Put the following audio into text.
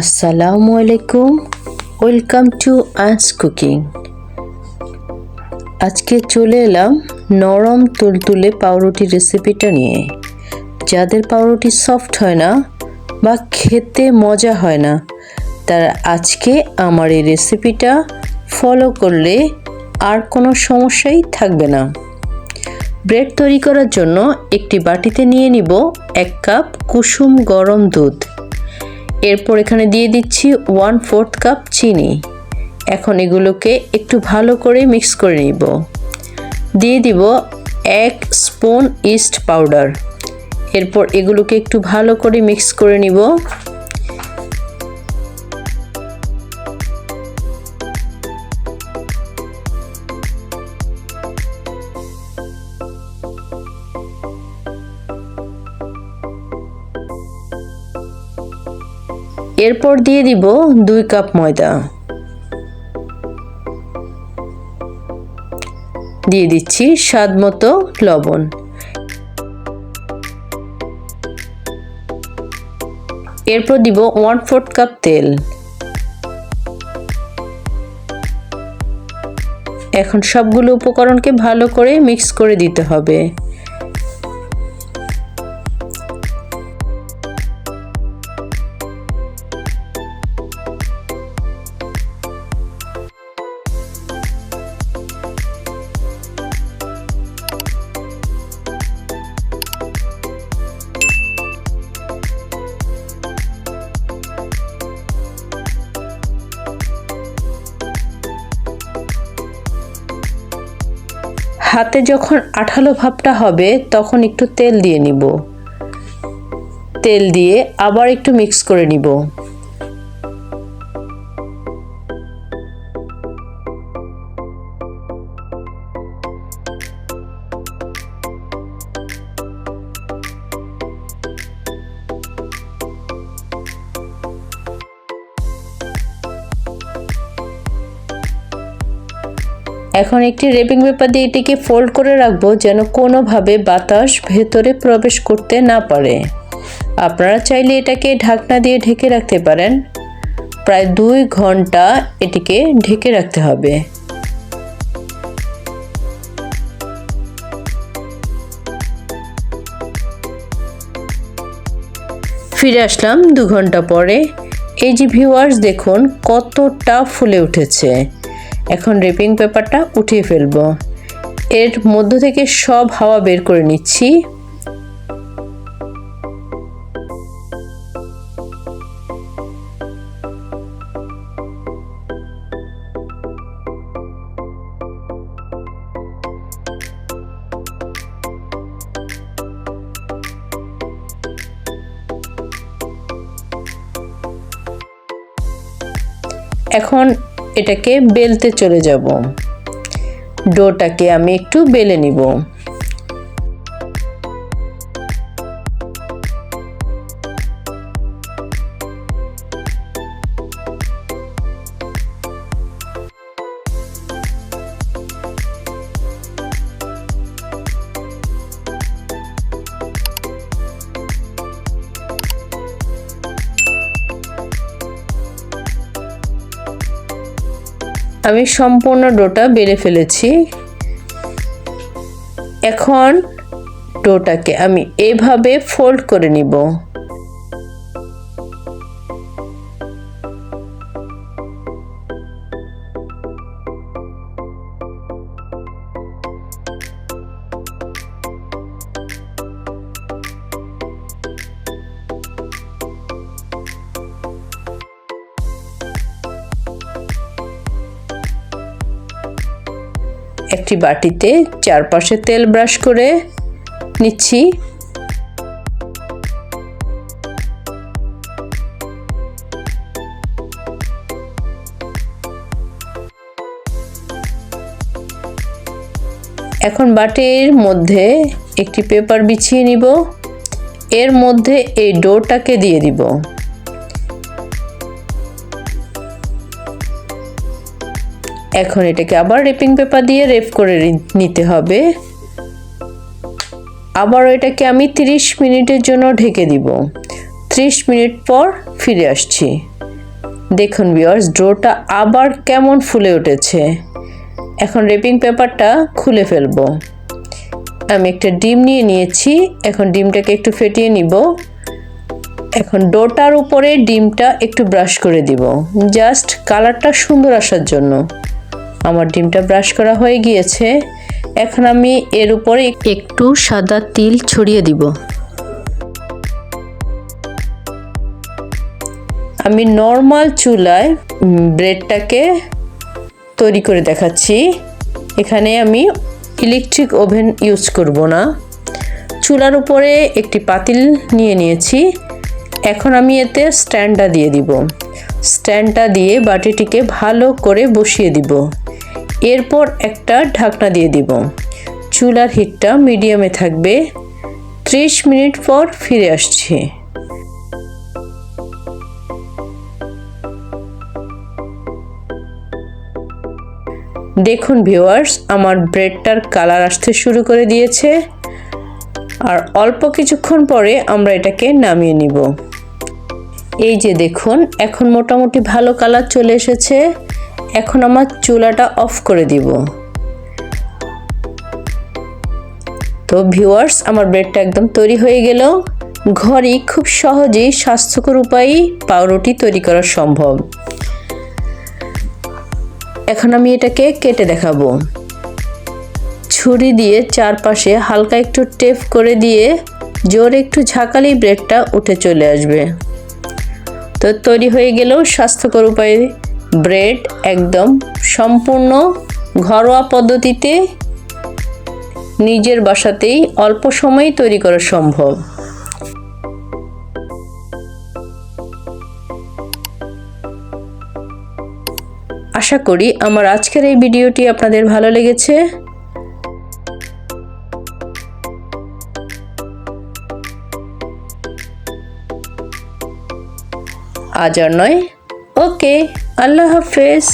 আসসালামু আলাইকুম। Welcome to আজ কুকিং আজকে চলে এলাম নরম তুলতুলে পাউরুটি রেসিপিটা নিয়ে। যাদের পাউরুটি সফট হয় না বা খেতে মজা হয় না, তারা আজকে আমার এই রেসিপিটা ফলো করলে আর কোনো সমস্যাই থাকবে না। ব্রেড তৈরি করার জন্য একটি বাটিতে নিয়ে নিব এক কাপ কুসুম গরম দুধ। এরপর এখানে দিয়ে দিচ্ছি ওয়ান ফোর্থ কাপ চিনি। এখন এগুলোকে একটু ভালো করে মিক্স করে নিব। দিয়ে দিব এক স্পুন ইস্ট পাউডার এরপর এগুলোকে একটু ভালো করে মিক্স করে নিব। এরপর দিয়ে দিব দুই কাপ ময়দা। দিয়ে দিচ্ছি স্বাদ মতো লবণ। এরপর দিব ওয়ান ফোর্থ কাপ তেল। এখন সবগুলো উপকরণকে ভালো করে মিক্স করে দিতে হবে। হাতে যখন আঠালো ভাবটা হবে, তখন একটু তেল দিয়ে নিব। তেল দিয়ে আবার একটু মিক্স করে নিব। এখন একটি রেপিং পেপার দিয়ে এটিকে ফোল্ড করে রাখব যেন কোনোভাবে বাতাস ভেতরে প্রবেশ করতে না পারে। আপনারা চাইলে এটাকে ঢাকনা দিয়ে ঢেকে রাখতে পারেন। প্রায় দুই ঘণ্টা এটিকে ঢেকে রাখতে হবে। ফিরে আসলাম দু ঘণ্টা পরে। এই যে ভিউয়ার্স দেখুন কতটা ফুলে উঠেছে। এখন রেপিং পেপারটা উঠিয়ে ফেলব। এর মধ্য থেকে সব হাওয়া বের করে নিচ্ছি। এখন এটাকে বেলতে চলে যাব। ডোটাকে আমি একটু বেলে নিব। আমি সম্পূর্ণ ডোটা বেড়ে ফেলেছি। এখন ডোটাকে আমি এভাবে ফোল্ড করে নিব। একটি বাটিতে চারপাশে তেল ব্রাশ করে নিচ্ছি। এখন বাটির মধ্যে একটি পেপার বিছিয়ে নিব। এর মধ্যে এই ডোটাকে দিয়ে দিব। এখন এটাকে আবার রেপিং পেপার দিয়ে রেপ করে নিতে হবে। আবার এটাকে আমি 30 মিনিটের জন্য ঢেকে দিব। ত্রিশ মিনিট পর ফিরে আসছি। দেখুন ভিওয়ার্স ডোটা আবার কেমন ফুলে উঠেছে। এখন রেপিং পেপারটা খুলে ফেলব। আমি একটা ডিম নিয়ে নিয়েছি। এখন ডিমটাকে একটু ফেটিয়ে নিব। এখন ডোটার উপরে ডিমটা একটু ব্রাশ করে দিব। জাস্ট কালারটা সুন্দর আসার জন্য। আমার ডিমটা ব্রাশ করা হয়ে গিয়েছে। এখন আমি এর উপরে একটু সাদা তিল ছড়িয়ে দিব। আমি নর্মাল চুলায় ব্রেডটাকে তৈরি করে দেখাচ্ছি। এখানে আমি ইলেকট্রিক ওভেন ইউজ করব না। চুলার উপরে একটি পাতিল নিয়ে নিয়েছি। এখন আমি এতে স্ট্যান্ডটা দিয়ে দিব। স্ট্যান্ডটা দিয়ে বাটিটিকে ভালো করে বসিয়ে দিব। এরপর একটা ঢাকনা দিয়ে দিব। চুলার হিটটা মিডিয়ামে থাকবে। ত্রিশ মিনিট পর ফিরে আসছি। দেখুন ভিউয়ার্স আমার ব্রেডটার কালার আসতে শুরু করে দিয়েছে। আর অল্প কিছুক্ষণ পরে আমরা এটাকে নামিয়ে নিব। এই যে দেখুন, এখন মোটামুটি ভালো কালার চলে এসেছে। এখন আমার চুলাটা অফ করে দিব। তো ভিউয়ার্স আমার ব্রেডটা একদম তৈরি হয়ে গেল। ঘরেই খুব সহজেই স্বাস্থ্যকর উপায়ে পাউরুটি তৈরি করা সম্ভব। এখন আমি এটাকে কেটে দেখাবো। ছুরি দিয়ে চারপাশে হালকা একটু টেপ করে দিয়ে জোরে একটু ঝাঁকালেই ব্রেডটা উঠে চলে আসবে। তো তৈরি হয়ে গেলেও স্বাস্থ্যকর উপায়ে ব্রেড একদম সম্পূর্ণ ঘরোয়া পদ্ধতিতে নিজের বাসাতেই অল্প সময়েই তৈরি করা সম্ভব। আশা করি আমার আজকের এই ভিডিওটি আপনাদের ভালো লেগেছে। আজ আর নয়। ওকে। আল্লাহ হাফেজ।